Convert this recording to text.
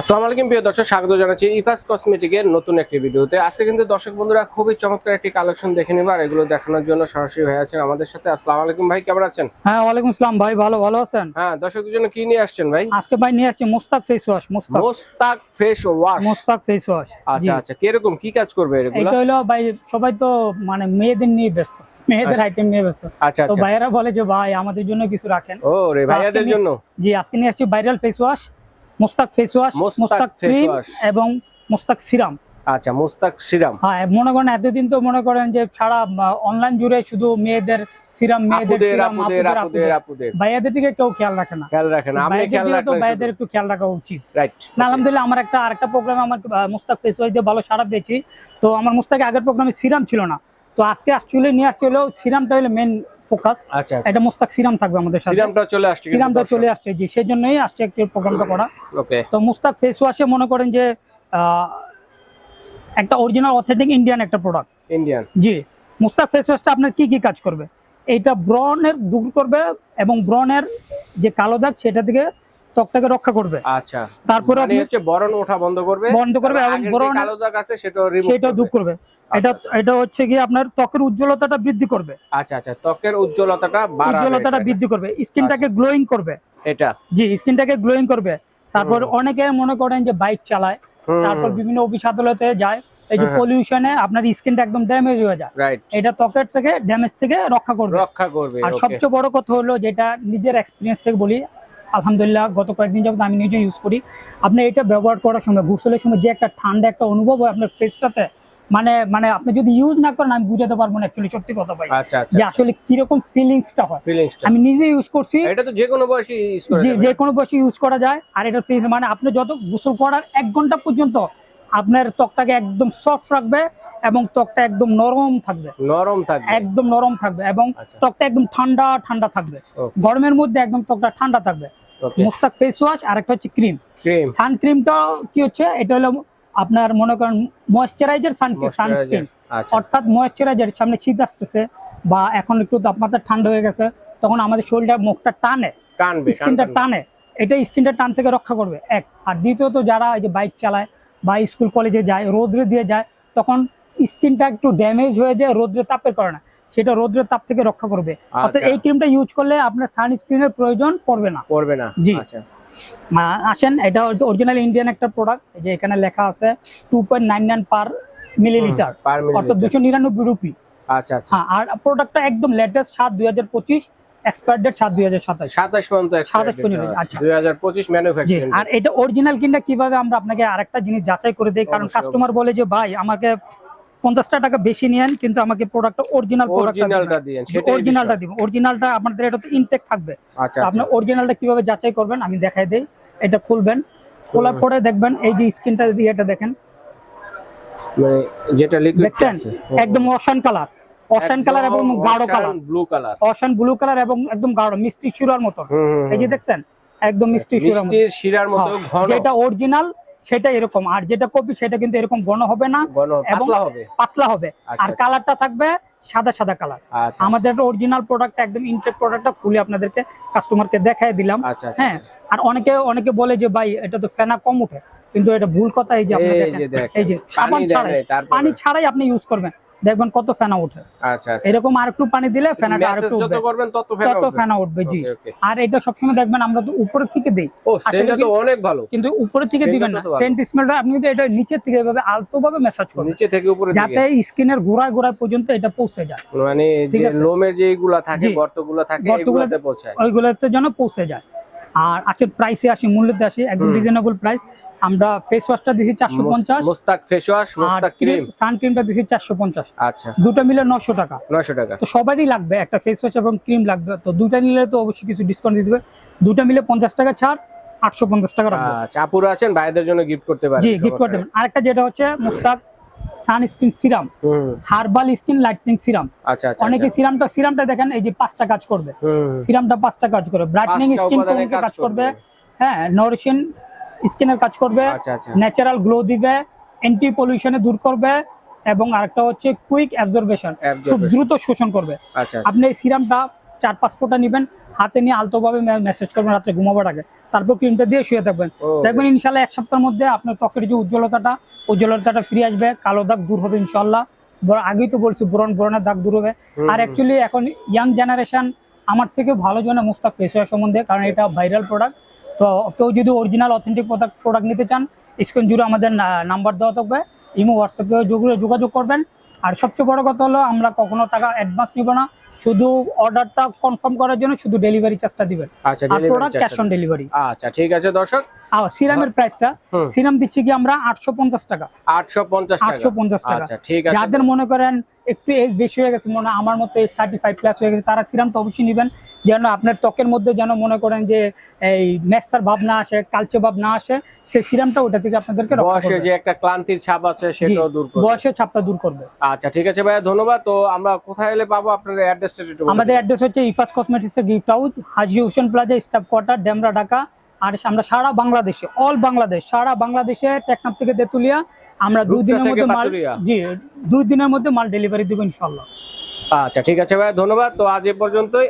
আসসালামু আলাইকুম প্রিয় দর্শক স্বাগত জানাচ্ছি ইফাস কসমেটিকের নতুন একটি ভিডিওতে। আজকে কিন্তু দর্শক বন্ধুরা খুবই চমৎকার একটি কালেকশন দেখে নেবে আর এগুলো দেখানোর জন্য সরাসরি হয়ে আছেন আমাদের সাথে। আসসালামু আলাইকুম ভাই কেমন আছেন? হ্যাঁ ওয়ালাইকুম আসসালাম ভাই ভালো ভালো আছেন? হ্যাঁ দর্শকদের জন্য কি নিয়ে আসছেন ভাই? আজকে ভাই নিয়ে আসছি Mustaq face wash Mustaq. Mostaq face wash Mustaq face wash আচ্ছা আচ্ছা কীরকম কি কাজ করবে এগুলো? এটা হলো ভাই সবাই তো মানে মেয়েদের নিয়ে ব্যস্ত মেয়েদের আচ্ছা। আইটেম নিয়ে ব্যস্ত। আচ্ছা তো আচ্ছা। ভাইয়েরা বলে যে ভাই আমাদের জন্য কিছু রাখেন। ও রে ভাইয়াদের জন্য? জি আজকে নিয়ে আসছি viral face wash Mustaq face wash Mustaq cream এবং মুস্তাক সিরাম। আচ্ছা মোস্তাক সিরাম। হ্যাঁ মনে করেন এতদিন তো মনে করেন যে সারা অনলাইন জুড়ে শুধু মেয়েদের সিরাম মেয়েদের সিরাম ভাইয়াদের দিকে কেউ খেয়াল রাখে না। খেয়াল আপনি ভাইয়াদের খেয়াল তো ভাইয়াদের একটু খেয়াল রাখা উচিত। রাইট না আলহামদুলিল্লাহ আমার একটা আরেকটা প্রোগ্রামে আমার মুস্তাক ফেস ওয়াশ দিয়ে ভালো সারা পেয়েছি। তো আমার মুস্তাকে আগের প্রোগ্রামে সিরাম ছিল না। তো আজকে আসলে নিয়ে আসছে হলো সিরামটা হলো মেন ফোকাস আচ্ছা আচ্ছা। এটা মুস্তাক সিরাম থাকবে আমাদের সাথে। সিরামটা চলে আসছে সিরামটা চলে আসছে জি সেই জন্যই আসছে একটু প্রোগ্রামটা করা। ওকে তো মুস্তাক ফেস ওয়াশে মনে করেন যে একটা অরিজিনাল অথেন্টিক ইন্ডিয়ান একটা প্রোডাক্ট ইন্ডিয়ান জি মুস্তাক ফেস ওয়াশটা আপনার কি কি কাজ করবে? এইটা ব্রনের দূর করবে এবং ব্রনের যে কালো দাগ সেটা থেকে ত্বকটাকে রক্ষা করবে। আচ্ছা। তারপরে মানে আপনি হচ্ছে বরণ ওঠা বন্ধ করবে বন্ধ করবে এবং ব্রণ কালো দাগ আছে সেটাও রিমুভ সেটা দূর করবে। এটা আচ্ছা, এটা হচ্ছে কি আপনার ত্বকের উজ্জ্বলতাটা বৃদ্ধি করবে। আচ্ছা আচ্ছা ত্বকের উজ্জ্বলতাটা বাড়াবে উজ্জ্বলতাটা বৃদ্ধি করবে। স্কিনটাকে গ্লোয়িং করবে। এটা। জি স্কিনটাকে গ্লোয়িং করবে। তারপর অনেকে মনে করেন যে বাইক চালায়। তারপর বিভিন্ন অফিস আদালতে যায়। এই যে হ্যাঁ। পলিউশনে আপনার স্কিনটা একদম ড্যামেজ হয়ে যায়। এটা ত্বকের থেকে ড্যামেজ থেকে রক্ষা করবে। রক্ষা করবে আর সবচেয়ে বড় কথা হলো যেটা নিজের এক্সপিরিয়েন্স থেকে বলি আলহামদুলিল্লাহ গত কয়েকদিন যাবত আমি নিজে ইউজ করি। আপনি এটা ব্যবহার করার সময় গোসলের সময় যে একটা ঠান্ডা একটা অনুভব হয় আপনার ফেসটাতে মানে মানে আপনি যদি ইউজ না করেন আমি বুঝাতে পারব না অ্যাকচুয়ালি সত্যি কথা ভাই। আচ্ছা আচ্ছা। যে আসলে কীরকম ফিলিংসটা হয়। আমি নিজে ইউজ করছি। এটা তো যে কোনো বয়সে ইউজ করা যে যাবে। যে কোনো বয়সে ইউজ করা যায়। আর এটা ফেস মানে আপনি যত গোসল করার এক ঘণ্টা পর্যন্ত আপনার ত্বকটাকে একদম সফট রাখবে এবং ত্বকটা একদম নরম থাকবে। নরম থাকবে। একদম নরম থাকবে এবং আচ্ছা। ত্বকটা একদম ঠান্ডা ঠান্ডা থাকবে। গরমের মধ্যে একদম ত্বকটা ঠান্ডা থাকবে। মুস্তাক ফেস ওয়াশ আর একটা হচ্ছে ক্রিম ক্রিম সানক্রিমটা কি হচ্ছে? এটা হলো আপনার মনে করেন ময়শ্চারাইজার সানস্ক্রিন আচ্ছা। অর্থাৎ ময়শ্চারাইজার সামনে শীত আসতেছে বা এখন একটু তাপমাত্রা ঠান্ডা হয়ে গেছে তখন আমাদের শরীরটা মুখটা টানে টানবে স্কিনটা টানে। এটা স্কিনটা টান থেকে রক্ষা করবে এক। আর দ্বিতীয়ত যারা এই যে বাইক চালায় বা স্কুল কলেজে যায় রোদ্রে দিয়ে যায় তখন স্কিনটা একটু ড্যামেজ হয়ে যায় রোদ্রের তাপের কারণে। সেটা রোদ্রের তাপ থেকে রক্ষা করবে। অর্থাৎ আচ্ছা। এই ক্রিমটা ইউজ করলে আপনার সানস্ক্রিনের প্রয়োজন পড়বে না। পড়বে না। জি। আচ্ছা। আসেন এটা অরিজিনাল ইন্ডিয়ান একটা প্রোডাক্ট যে এখানে লেখা আছে two point nine nine per millilitre অর্থাৎ দুশো নিরানব্বই রুপি আচ্ছা আচ্ছা। হ্যাঁ আর প্রোডাক্টটা একদম লেটেস্ট সাত দুই হাজার পঁচিশ এক্সপায়ার ডেট সাত দুই হাজার সাতাশ। 27 পর্যন্ত 27 পর্যন্ত, আচ্ছা। 2025 ম্যানুফ্যাকচারিং আর এটা অরিজিনাল কিনটা কীভাবে আমরা আপনাকে আরেকটা জিনিস যাচাই করে দেই? কারণ কাস্টমার বলে যে ভাই আমাকে পঞ্চাশটা টাকা বেশি নিয়েন কিন্তু আমাকে প্রোডাক্টটা অরিজিনাল অরিজিনালটা দিয়েন সেটাই অরিজিনালটা দিব অরিজিনালটা আপনাদের এটা তো ইনটেক থাকবে। আচ্ছা আপনার আচ্ছা। অরিজিনালটা কীভাবে যাচাই করবেন আমি দেখাই দেই। এটা খুলবেন। খোলার পরে দেখবেন এই যে স্ক্রিনটা দিয়ে এটা দেখেন। মানে যেটা লিকুইড দেখছেন? একদম অশান কালার অশান কালার এবং গাঢ় colour blue colour ocean blue colour এবং একদম গাঢ় মিষ্টি চূড়ার মতন এই যে দেখছেন? একদম মিষ্টি চূড়ার মতো। মতো হ্যাঁ, অরিজিনাল সেটা এরকম। আর যেটা কপি সেটা কিন্তু এরকম ঘন হবে না এবং- পাতলা হবে। আচ্ছা, আর কালারটা থাকবে সাদা সাদা কালার আমাদের আমাদের অরিজিনাল প্রোডাক্ট একদম ইনটেক প্রোডাক্টটা খুলে আপনাদেরকে কাস্টমারকে দেখাই দিলাম। আচ্ছা আচ্ছা হ্যাঁ আর অনেকে অনেকে বলে যে ভাই এটা তো ফেনা কম উঠে কিন্তু এটা ভুল কথা এই যে আপনাদের এই যে সাবান ছাড়াই পানি ছাড়াই আপনি ইউজ করবেন। দেখবেন কত ফেনা ওঠে আচ্ছা আচ্ছা। এরকম আর একটু পানি দিলে ফেনাটা আর একটু যত করবেন তত ফেনা তত উঠবে। ফেনা উঠবে জি। আর এটা সবসময় দেখবেন আমরা তো উপরের থেকে দেই। ও সেটা তো অনেক ভালো। কিন্তু উপরের থেকে দিবেন না। সেন্ট স্মেলটা আপনি যদি এটা নিচের থেকে এভাবে আলতো ভাবে মেসাজ করবেন নিচে থেকে উপরে যাতে স্কিনের গোড়ায় গোড়ায় পর্যন্ত এটা পৌঁছে যায়। মানে যে। লোমের যেগুলা থাকে। গর্তগুলো থাকে এগুলোতে পৌঁছায়। ওইগুলোতে যেন পৌঁছে যায়। আর আজকে প্রাইসে আসি মূল্যতে আসি একদম রিজনেবল প্রাইস আমরা ফেস ওয়াশটা দিছি চারশো পঞ্চাশ। Mustaq face wash Mustaq cream সানক্রিমটা দিছি চারশো পঞ্চাশ। আচ্ছা। দুটো মিলে নশো টাকা। 900 টাকা। তো সবারই লাগবে একটা ফেস ওয়াশ এবং ক্রিম লাগবে। তো দুটা নিলে তো অবশ্যই কিছু ডিসকাউন্ট দিয়ে দিবে। দুটো মিলে পঞ্চাশ টাকা ছাড় আটশো পঞ্চাশ টাকা রাখবে। আচ্ছা আপুরা আছেন ভাইদের জন্য গিফট করতে পারেন জি গিফট করে দেবেন আরেকটা যেটা হচ্ছে Mustaq sunscreen serum herbal skin lightening serum. আচ্ছা আচ্ছা অনেকে আচ্ছা। সিরামটা সিরামটা দেখেন এই যে পাঁচটা কাজ করবে। সিরামটা পাঁচটা কাজ করবে। ব্রাইটনিং স্কিন টোনকে কাজ করবে? হ্যাঁ নরিশন স্কিনের কাজ করবে। ন্যাচারাল গ্লো দিবে অ্যান্টি পলিউশনে দূর করবে এবং আরেকটা হচ্ছে কুইক অ্যাবজর্বেশন খুব দ্রুত শোষণ করবে। আপনি এই সিরামটা চার পাঁচ ফোঁটা নেবেন হাতে নিয়ে আলতোভাবে মেসেজ করবেন রাত্রে ঘুমাবার আগে। তারপর ক্রিমটা দিয়ে শুয়ে থাকবেন। দেখবেন ইনশাল্লাহ এক সপ্তাহের মধ্যে আপনার ত্বকের যে উজ্জ্বলতাটা উজ্জ্বলতাটা ফিরে আসবে কালো দাগ দূর হবে ইনশাল্লাহ। আগেই তো বলছি ব্রণ ব্রণের দাগ দূর হবে। আর। অ্যাকচুয়ালি এখন ইয়াং জেনারেশন আমার থেকে ভালো জানে মুস্তাক ফেস ওয়াশ সম্বন্ধে কারণ এটা ভাইরাল প্রোডাক্ট তো কেউ যদি অরিজিনাল অথেন্টিক প্রোডাক্ট প্রোডাক্ট নিতে চান স্ক্রিন জুড়ে আমাদের নাম্বার দেওয়া থাকবে। ইমো হোয়াটসঅ্যাপে যোগাযোগ করবেন। আর সবচেয়ে বড় কথা হলো আমরা কখনো টাকা অ্যাডভান্স নিব না। শুধু অর্ডারটা কনফার্ম করার জন্য শুধু ডেলিভারি চার্জটা দিবেন। আচ্ছা প্রোডাক্ট ক্যাশ অন ডেলিভারি আচ্ছা ঠিক আছে দর্শক। আর সিরামের প্রাইসটা সিরাম দিচ্ছি কি আমরা আটশো পঞ্চাশ টাকা। আটশো পঞ্চাশ টাকা। আটশো পঞ্চাশ টাকা। আচ্ছা ঠিক আছে। যাদের মনে করেন একটু এজ বেশি হয়ে গেছে মনে আমার মতো এজ থার্টি ফাইভ প্লাস হয়ে গেছে তারা সিরাম তো অবশ্যই নেবেন। যেন আপনার ত্বকের মধ্যে যেন মনে করেন যে এই মেস্তার ভাব না আসে কালচে ভাব না আসে সেই সিরামটা ওটা থেকে আপনাদেরকে বয়সে যে একটা ক্লান্তির ছাপ আছে সেটাও দূর করবে। বয়সের ছাপটা দূর করবে। আচ্ছা ঠিক আছে ভাইয়া ধন্যবাদ। তো আমরা কোথায় এলে পাবো? আপনাদের অ্যাড্রেসটা একটু আমাদের অ্যাড্রেস হচ্ছে ইফাস কসমেটিক্স এর gift house Haji Hossain plaza staff quarter Demra Dhaka. আর আমরা সারা বাংলাদেশে অল বাংলাদেশ সারা বাংলাদেশে টেকনাফ থেকে তেতুলিয়া আমরা দুই দিনের মধ্যে মাল। জি দুই দিনের মধ্যে মাল ডেলিভারি দেবো ইনশাল্লাহ আচ্ছা ঠিক আছে ভাই ধন্যবাদ। তো আজ এ পর্যন্তই।